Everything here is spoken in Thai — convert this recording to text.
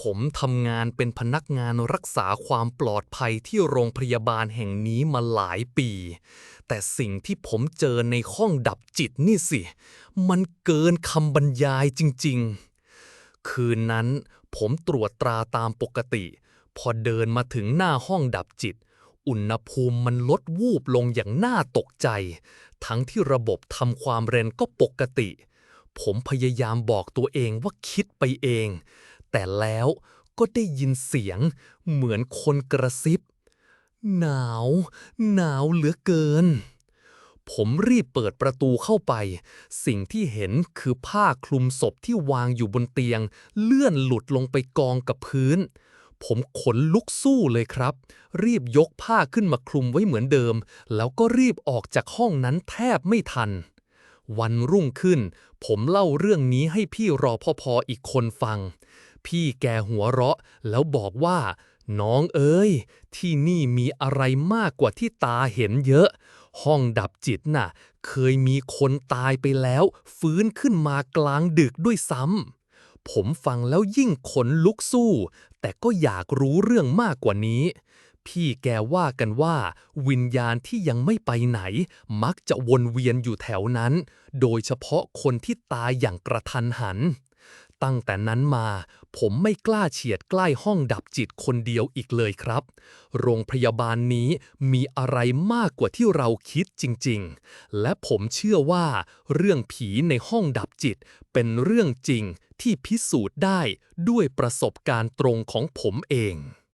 ผมทำงานเป็นพนักงานรักษาความปลอดภัยที่โรงพยาบาลแห่งนี้มาหลายปี แต่สิ่งที่ผมเจอในห้องดับจิตนี่สิ มันเกินคำบรรยายจริง ๆ คืนนั้นผมตรวจตราตามปกติ พอเดินมาถึงหน้าห้องดับจิต อุณหภูมิมันลดวูบลงอย่างน่าตกใจ ทั้งที่ระบบทำความเร็นก็ปกติ ผมพยายามบอกตัวเองว่าคิดไปเอง แต่แล้วก็ได้ยินเสียงเหมือนคนกระซิบ หนาว หนาวเหลือเกิน ผมรีบเปิดประตูเข้าไป สิ่งที่เห็นคือผ้าคลุมศพที่วางอยู่บนเตียง เลื่อนหลุดลงไปกองกับพื้น ผมขนลุกสู้เลยครับ รีบยกผ้าขึ้นมาคลุมไว้เหมือนเดิม แล้วก็รีบออกจากห้องนั้นแทบไม่ทันวันรุ่งขึ้น ผมเล่าเรื่องนี้ให้พี่รอพอพออีกคนฟัง พี่แกหัวเราะ แล้วบอกว่า น้องเอ้ย ที่นี่มีอะไรมากกว่าที่ตาเห็นเยอะ ห้องดับจิตน่ะ เคยมีคนตายไปแล้ว ฟื้นขึ้นมากลางดึกด้วยซ้ำผมฟังแล้วยิ่งขนลุกสู้ แต่ก็อยากรู้เรื่องมากกว่านี้พี่แกว่ากันว่า วิญญาณที่ยังไม่ไปไหน มักจะวนเวียนอยู่แถวนั้น โดยเฉพาะคนที่ตายอย่างกระทันหัน ตั้งแต่นั้นมา ผมไม่กล้าเฉียดใกล้ห้องดับจิตคนเดียวอีกเลยครับ โรงพยาบาลนี้มีอะไรมากกว่าที่เราคิดจริง ๆ และผมเชื่อว่า เรื่องผีในห้องดับจิต เป็นเรื่องจริงที่พิสูจน์ได้ด้วยประสบการณ์ตรงของผมเอง